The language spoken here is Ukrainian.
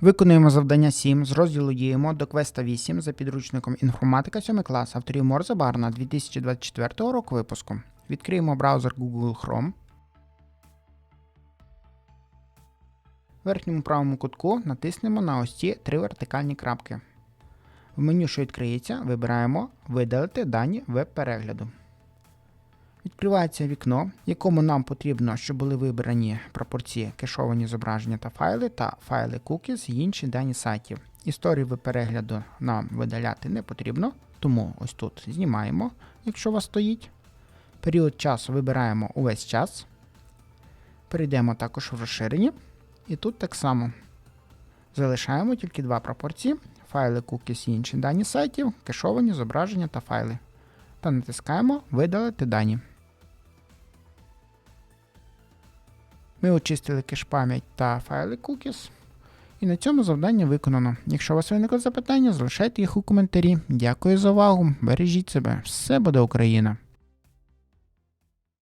Виконуємо завдання 7 з розділу Діємо до квеста 8 за підручником інформатика 7 клас авторів Морзе Барна 2024 року випуску. Відкриємо браузер Google Chrome. В верхньому правому кутку натиснемо на ось ці три вертикальні крапки. В меню, що відкриється, вибираємо Видалити дані веб-перегляду. Відкривається вікно, якому нам потрібно, щоб були вибрані пропорції кешовані зображення та файли та файли cookies і інші дані сайтів. Історію веб-перегляду нам видаляти не потрібно, тому ось тут знімаємо, якщо у вас стоїть. Період часу вибираємо увесь час. Перейдемо також в розширені. І тут так само залишаємо тільки два пропорції: файли cookies і інші дані сайтів, кешовані зображення та файли. Та натискаємо Видалити дані. Ми очистили кеш-пам'ять та файли cookies. І на цьому завдання виконано. Якщо у вас виникли запитання, залишайте їх у коментарі. Дякую за увагу. Бережіть себе. Все буде Україна!